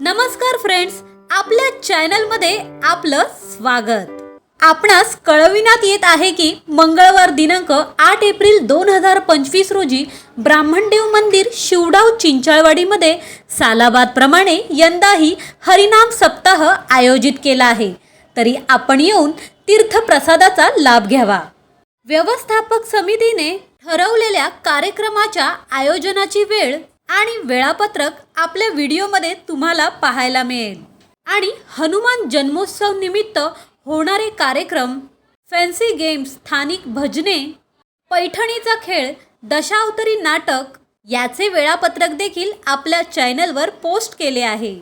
नमस्कार फ्रेंड्स आपल्या चॅनलमध्ये आपलं स्वागत. आपणास कळविण्यात येत आहे की मंगळवार दिनांक आठ एप्रिल दोन हजार पंचवीस रोजी ब्राह्मणदेव मंदिर शिवडाव चिंचाळवाडीमध्ये सालाबादप्रमाणे यंदाही हरिनाम सप्ताह आयोजित केला आहे. तरी आपण येऊन तीर्थप्रसादाचा लाभ घ्यावा. व्यवस्थापक समितीने ठरवलेल्या कार्यक्रमाच्या आयोजनाची वेळ आणि वेळापत्रक आपल्या व्हिडिओमध्ये तुम्हाला पाहायला मिळेल. आणि हनुमान जन्मोत्सव निमित्त होणारे कार्यक्रम फॅन्सी गेम्स स्थानिक भजने पैठणीचा खेळ दशावतरी नाटक याचे वेळापत्रक देखील आपल्या चॅनलवर पोस्ट केले आहे.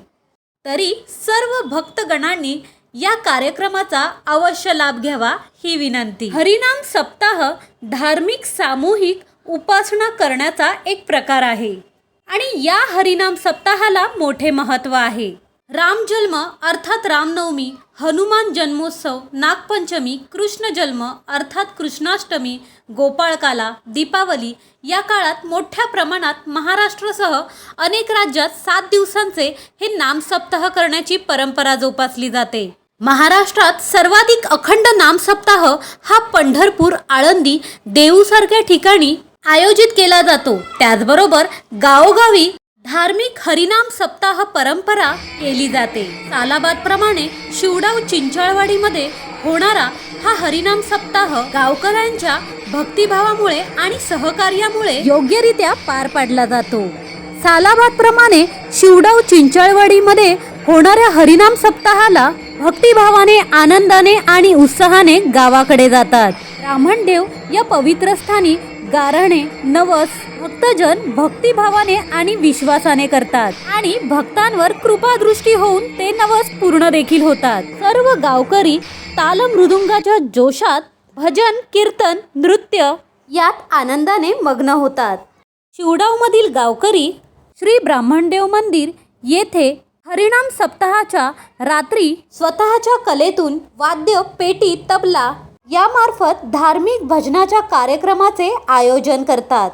तरी सर्व भक्तगणांनी या कार्यक्रमाचा अवश्य लाभ घ्यावा ही विनंती. हरिनाम सप्ताह धार्मिक सामूहिक उपासना करण्याचा एक प्रकार आहे. आणि या हरिनाम सप्ताहाला मोठे महत्त्व आहे. रामजन्म अर्थात रामनवमी हनुमान जन्मोत्सव नागपंचमी कृष्ण जन्म अर्थात कृष्णाष्टमी गोपाळकाला दीपावली या काळात मोठ्या प्रमाणात महाराष्ट्रासह अनेक राज्यात सात दिवसांचे हे नामसप्ताह करण्याची परंपरा जोपासली जाते. महाराष्ट्रात सर्वाधिक अखंड नामसप्ताह हा पंढरपूर आळंदी देऊसारख्या ठिकाणी आयोजित केला जातो. त्याचबरोबर गावोगावी धार्मिक हरिनाम सप्ताह परंपरा केली जाते. सालाबादप्रमाणे शिवडाव चिंचाळवाडीमध्ये होणारा हा हरिनाम सप्ताह गावकऱ्यांच्या भक्तिभावामुळे आणि सहकार्यामुळे योग्यरित्या पार पाडला जातो. सालाबादप्रमाणे शिवडाव चिंचाळवाडीमध्ये होणाऱ्या हरिनाम सप्ताहाला भक्तिभावाने आनंदाने आणि उत्साहाने गावाकडे जातात. ब्राह्मणदेव या पवित्र स्थानी गारणे नवस भक्तजन भक्तिभावाने आणि विश्वासाने करतात आणि भक्तांवर कृपादृष्टी होऊन ते नवस पूर्ण देखील होतात. सर्व गावकरी तालमृदुंगाच्या जोशात भजन कीर्तन नृत्य यात आनंदाने मग्न होतात. शिवडावमधील गावकरी श्री ब्राह्मणदेव मंदिर येथे हरिणाम सप्ताहाच्या रात्री स्वतःच्या कलेतून वाद्य पेटी तबला यामार्फत धार्मिक भजनाच्या कार्यक्रमाचे आयोजन करतात.